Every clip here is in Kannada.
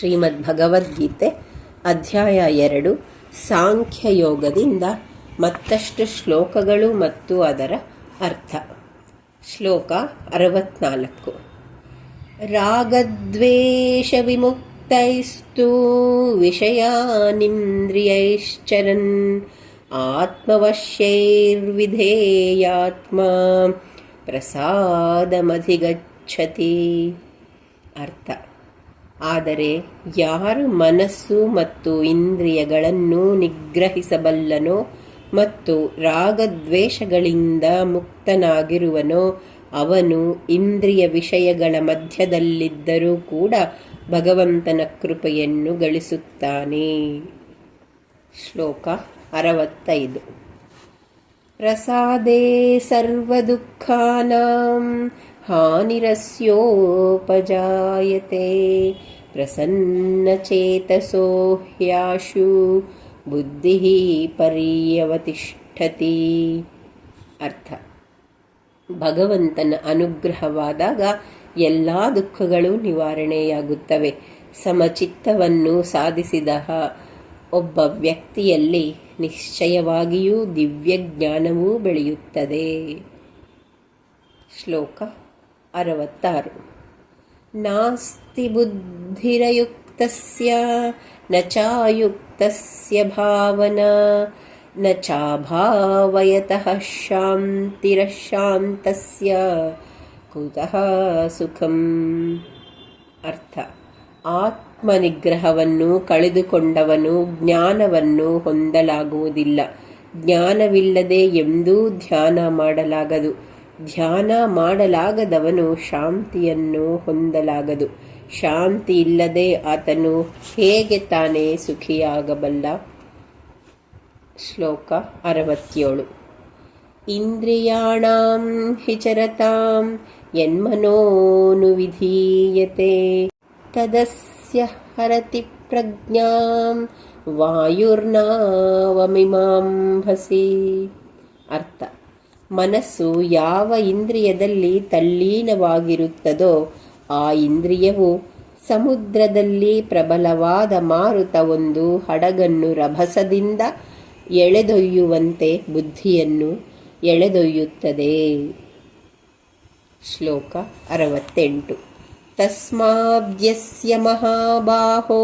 ಶ್ರೀಮದ್ ಭಗವದ್ಗೀತೆ ಅಧ್ಯಾಯ ಎರಡು, ಸಾಂಖ್ಯಯೋಗದಿಂದ ಮತ್ತಷ್ಟು ಶ್ಲೋಕಗಳು ಮತ್ತು ಅದರ ಅರ್ಥ. ಶ್ಲೋಕ ಅರವತ್ನಾಲ್ಕು. ರಾಗದ್ವೇಷವಿಮುಕ್ತೈಸ್ತು ವಿಷಯಾನಿಂದ್ರಿಯೈಶ್ಚರನ್ ಆತ್ಮವಶ್ಯೈರ್ವಿಧೇಯಾತ್ಮ ಪ್ರಸಾದಮಧಿಗಚ್ಚತಿ. ಅರ್ಥ. ಆದರೆ ಯಾರು ಮನಸ್ಸು ಮತ್ತು ಇಂದ್ರಿಯಗಳನ್ನು ನಿಗ್ರಹಿಸಬಲ್ಲನೋ ಮತ್ತು ರಾಗದ್ವೇಷಗಳಿಂದ ಮುಕ್ತನಾಗಿರುವನೋ, ಅವನು ಇಂದ್ರಿಯ ವಿಷಯಗಳ ಮಧ್ಯದಲ್ಲಿದ್ದರೂ ಕೂಡ ಭಗವಂತನ ಕೃಪೆಯನ್ನು ಗಳಿಸುತ್ತಾನೆ. ಶ್ಲೋಕ ಅರವತ್ತೈದು. ಪ್ರಸಾದೇ ಸರ್ವದುಃಖಾನಾಂ ಹಾನಿರಸ್ಯೋಪಜಾಯತೆ. प्रसन्नचेतसो ಹ್ಯಾಶು ಬುದ್ಧಿ ಪರ್ಯವತಿಷ್ಠತಿ. ಅರ್ಥ. ಭಗವಂತನ ಅನುಗ್ರಹವಾದಾಗ ಎಲ್ಲ ದುಃಖಗಳು ನಿವಾರಣೆಯಾಗುತ್ತವೆ. ಸಮಚಿತ್ತವನ್ನು ಸಾಧಿಸಿದ ಒಬ್ಬ ವ್ಯಕ್ತಿಯಲ್ಲಿ ನಿಶ್ಚಯವಾಗಿಯೂ ದಿವ್ಯ ಜ್ಞಾನವೂ ಬೆಳೆಯುತ್ತದೆ. ಶ್ಲೋಕ ಅರವತ್ತಾರು. ನಾಸ್ತಿ ಬುದ್ಧಿರಯುಕ್ತಸ್ಯ, ನ ಚಾಯುಕ್ತಸ್ಯ ಭಾವನಾ, ನ ಚಾಭಾವಯತಃ ಶಾಂತಿರಶಾಂತಸ್ಯ, ಕುತಃ ಸುಖಂ. ಅರ್ಥ. ಆತ್ಮನಿಗ್ರಹವನ್ನು ಕಳೆದುಕೊಂಡವನು ಜ್ಞಾನವನ್ನು ಹೊಂದಲಾಗುವುದಿಲ್ಲ. ಜ್ಞಾನವಿಲ್ಲದೆ ಎಂದೂ ಧ್ಯಾನ ಮಾಡಲಾಗದು. ಧ್ಯಾನ ಮಾಡಲಾಗದವನು ಶಾಂತಿಯನ್ನು ಹೊಂದಲಾಗದು. ಶಾಂತಿ ಇಲ್ಲದೆ ಆತನು ಹೇಗೆ ತಾನೇ ಸುಖಿಯಾಗಬಲ್ಲ? ಶ್ಲೋಕ ಅರವತ್ತೇಳು. ಇಂದ್ರಿಯಾಣಾಂ ಹಿಚರತಾಂ ಯನ್ಮನೋನುವಿಧೀಯತೆ. ತದಸ್ಯ ಹರತಿ ಪ್ರಜ್ಞಾಂ ವಾಯುರ್ನಾವಮಿಮಾಂಭಸಿ. ಅರ್ಥ. ಮನಸ್ಸು ಯಾವ ಇಂದ್ರಿಯದಲ್ಲಿ ತಲ್ಲೀನವಾಗಿರುತ್ತದೋ ಆ ಇಂದ್ರಿಯವು ಸಮುದ್ರದಲ್ಲಿ ಪ್ರಬಲವಾದ ಮಾರುತ ಒಂದು ಹಡಗನ್ನು ರಭಸದಿಂದ ಎಳೆದೊಯ್ಯುವಂತೆ ಬುದ್ಧಿಯನ್ನು ಎಳೆದೊಯ್ಯುತ್ತದೆ. ಶ್ಲೋಕ ಅರವತ್ತೆಂಟು. ತಸ್ಮಾದ್ಯಸ್ಯ ಮಹಾಬಾಹೋ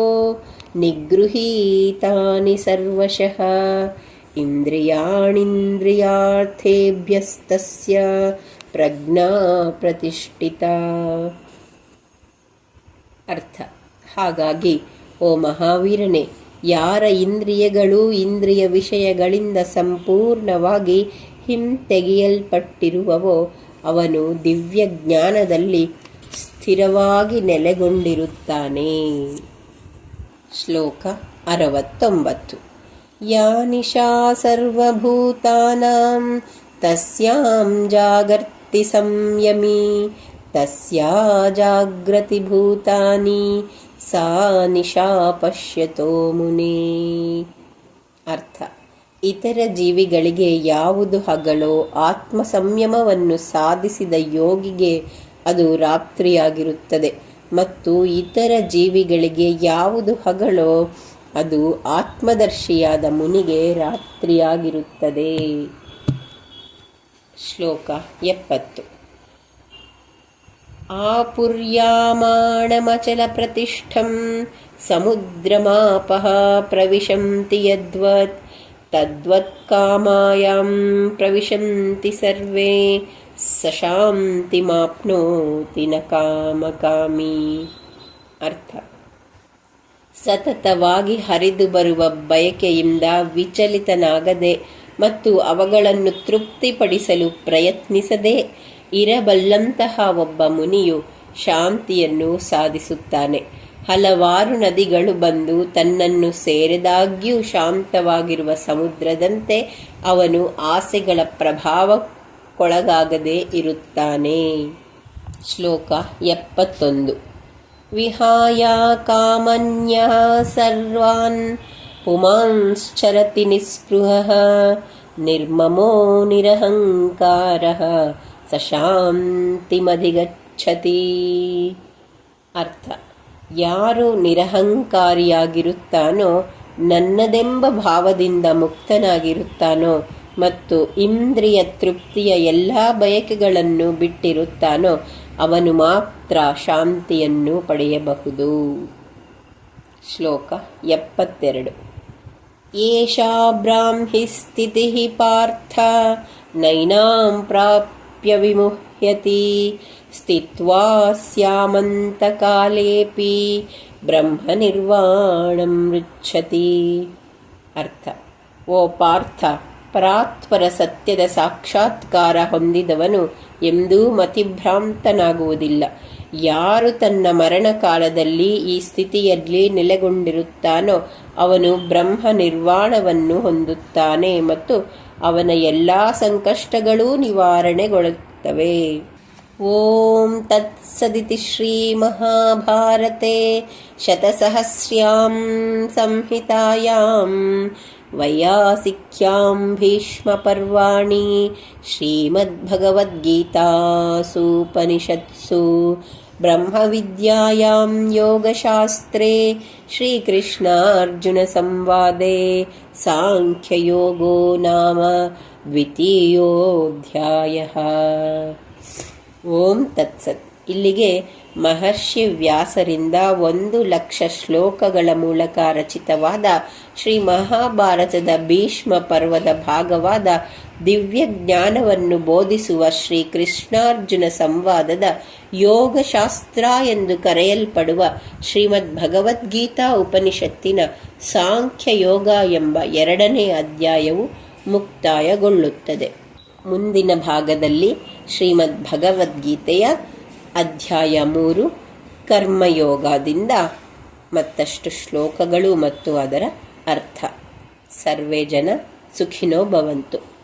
ನಿಗೃಹೀತಾನಿ ಸರ್ವಶಃ. ಇಂದ್ರಿಯಾಣಿಂದ್ರಿಯಾರ್ಥೇಭ್ಯಸ್ತಸ್ಯ ಪ್ರಜ್ಞಾ ಪ್ರತಿಷ್ಠಿತ. ಅರ್ಥ. ಹಾಗಾಗಿ, ಓ ಮಹಾವೀರನೇ, ಯಾರ ಇಂದ್ರಿಯಗಳು ಇಂದ್ರಿಯ ವಿಷಯಗಳಿಂದ ಸಂಪೂರ್ಣವಾಗಿ ಹಿಂತೆಗೆಯಲ್ಪಟ್ಟಿರುವವೋ, ಅವನು ದಿವ್ಯ ಜ್ಞಾನದಲ್ಲಿ ಸ್ಥಿರವಾಗಿ ನೆಲೆಗೊಂಡಿರುತ್ತಾನೆ. ಶ್ಲೋಕ ಅರವತ್ತೊಂಬತ್ತು. ನಿಶಾ ಸರ್ವಭೂತಾನಾಂ ತಸ್ಯಾಂ ಜಾಗರ್ತಿ ಸಂಯಮಿ ತಸ್ಯಾ ಜಾಗ್ರತಿ ಭೂತಾನಿ ಸಾ ನಿಶಾ ಪಶ್ಯತೋ ಮುನಿ ಅರ್ಥ ಇತರ ಜೀವಿಗಳಿಗೆ ಯಾವುದು ಹಗಲೋ ಆತ್ಮ ಸಂಯಮವನ್ನು ಸಾಧಿಸಿದ ಯೋಗಿಗೆ ಅದು ರಾತ್ರಿಯಾಗಿರುತ್ತದೆ. ಮತ್ತು ಇತರ ಜೀವಿಗಳಿಗೆ ಯಾವುದು ಹಗಲೋ ಅದು ಆತ್ಮದರ್ಶಿಯಾದ ಮುನಿಗೆ ರಾತ್ರಿಯಾಗಿರುತ್ತದೆ. ಶ್ಲೋಕ ಎಪ್ಪತ್ತು. ಆಪುರ್ಯಾಮಾಣಮಚಲಪ್ರತಿಷ್ಠಂ ಸಮುದ್ರಮಾಪಃ ಪ್ರವಿಶಂತಿ ಯದ್ವತ್ ತದ್ವತ್ಕಾಮಾಯಾಂ ಪ್ರವಿಶಂತಿ ಸರ್ವೇ, ಸಶಾಂತಿಮಾಪ್ನೋತಿ ನ ಕಾಮಕಾಮಿ ಅರ್ಥ. ಸತತವಾಗಿ ಹರಿದು ಬರುವ ಬಯಕೆಯಿಂದ ವಿಚಲಿತನಾಗದೆ ಮತ್ತು ಅವುಗಳನ್ನು ತೃಪ್ತಿಪಡಿಸಲು ಪ್ರಯತ್ನಿಸದೆ ಇರಬಲ್ಲಂತಹ ಒಬ್ಬ ಮುನಿಯು ಶಾಂತಿಯನ್ನು ಸಾಧಿಸುತ್ತಾನೆ. ಹಲವಾರು ನದಿಗಳು ಬಂದು ತನ್ನನ್ನು ಸೇರಿದಾಗ್ಯೂ ಶಾಂತವಾಗಿರುವ ಸಮುದ್ರದಂತೆ ಅವನು ಆಸೆಗಳ ಪ್ರಭಾವಕ್ಕೊಳಗಾಗದೇ ಇರುತ್ತಾನೆ. ಶ್ಲೋಕ ಎಪ್ಪತ್ತೊಂದು. ವಿಹಾಯ ಕಾಮನ್ಯ ಸರ್ವಾನ್ ಪುಮಾಂಶ್ಚರತಿ ನಿಸ್ಪೃಹ ನಿರ್ಮಮೋ ನಿರಹಂಕಾರ ಸ ಶಾಂತಿಮಧಿಗಚ್ಚತಿ ಅರ್ಥ ಯಾರು ನಿರಹಂಕಾರಿಯಾಗಿರುತ್ತಾನೋ, ನನ್ನದೆಂಬ ಭಾವದಿಂದ ಮುಕ್ತನಾಗಿರುತ್ತಾನೋ ಮತ್ತು ಇಂದ್ರಿಯ ತೃಪ್ತಿಯ ಎಲ್ಲ ಬಯಕೆಗಳನ್ನು ಬಿಟ್ಟಿರುತ್ತಾನೋ ಅವನು ಮಾತ್ರ ಶಾಂತಿಯನ್ನು ಪಡೆಯಬಹುದು. ಶ್ಲೋಕ ಎಪ್ಪತ್ತೆರಡು. ಏಷಾ ಬ್ರಾಹ್ಮಿ ಸ್ಥಿತಿ ಪಾರ್ಥ, ನೈನಾಂ ಪ್ರಾಪ್ಯ ವಿಮುಹ್ಯತಿ, ಸ್ಥಿತ್ವಾ ಸ್ಯಾಮಂತಕಾಲೇಪಿ ಬ್ರಹ್ಮನಿರ್ವಾಣಂ ರುಚ್ಛತಿ. ಅರ್ಥ. ಓ ಪಾರ್ಥ ಪರಾತ್ಪರ ಸತ್ಯದ ಸಾಕ್ಷಾತ್ಕಾರ ಹೊಂದಿದವನು ಎಂದೂ ಮತಿಭ್ರಾಂತನಾಗುವುದಿಲ್ಲ. ಯಾರು ತನ್ನ ಮರಣಕಾಲದಲ್ಲಿ ಈ ಸ್ಥಿತಿಯಲ್ಲಿ ನೆಲೆಗೊಂಡಿರುತ್ತಾನೋ ಅವನು ಬ್ರಹ್ಮ ನಿರ್ವಾಣವನ್ನು ಹೊಂದುತ್ತಾನೆ ಮತ್ತು ಅವನ ಎಲ್ಲ ಸಂಕಷ್ಟಗಳೂ ನಿವಾರಣೆಗೊಳ್ಳುತ್ತವೆ. ಓಂ ತತ್ಸದಿತಿ ಶ್ರೀ ಮಹಾಭಾರತೆ ಶತಸಹಸ್ರ್ಯಾಂ ಸಂಹಿತಾಯಾಂ वैयासिख्यां भीष्मपर्वाणि श्रीमद्भगवद्गीतासूपनिषत्सु ब्रह्मविद्यायां योगशास्त्रे श्रीकृष्णार्जुनसंवादे साङ्ख्ययोगो नाम द्वितीयोऽध्यायः। ॐ तत्सत्। ಇಲ್ಲಿಗೆ ಮಹರ್ಷಿ ವ್ಯಾಸರಿಂದ ಒಂದು ಲಕ್ಷ ಶ್ಲೋಕಗಳ ಮೂಲಕ ರಚಿತವಾದ ಶ್ರೀ ಮಹಾಭಾರತದ ಭೀಷ್ಮ ಪರ್ವದ ಭಾಗವಾದ ದಿವ್ಯ ಜ್ಞಾನವನ್ನು ಬೋಧಿಸುವ ಶ್ರೀ ಕೃಷ್ಣಾರ್ಜುನ ಸಂವಾದದ ಯೋಗಶಾಸ್ತ್ರ ಎಂದು ಕರೆಯಲ್ಪಡುವ ಶ್ರೀಮದ್ ಭಗವದ್ಗೀತಾ ಉಪನಿಷತ್ತಿನ ಸಾಂಖ್ಯ ಯೋಗ ಎಂಬ ಎರಡನೇ ಅಧ್ಯಾಯವು ಮುಕ್ತಾಯಗೊಳ್ಳುತ್ತದೆ. ಮುಂದಿನ ಭಾಗದಲ್ಲಿ ಶ್ರೀಮದ್ ಭಗವದ್ಗೀತೆಯ ಅಧ್ಯಾಯ ಮೂರು ಕರ್ಮಯೋಗದಿಂದ ಮತ್ತಷ್ಟು ಶ್ಲೋಕಗಳು ಮತ್ತು ಅದರ ಅರ್ಥ. ಸರ್ವೇ ಜನ ಸುಖಿನೋ ಭವಂತು.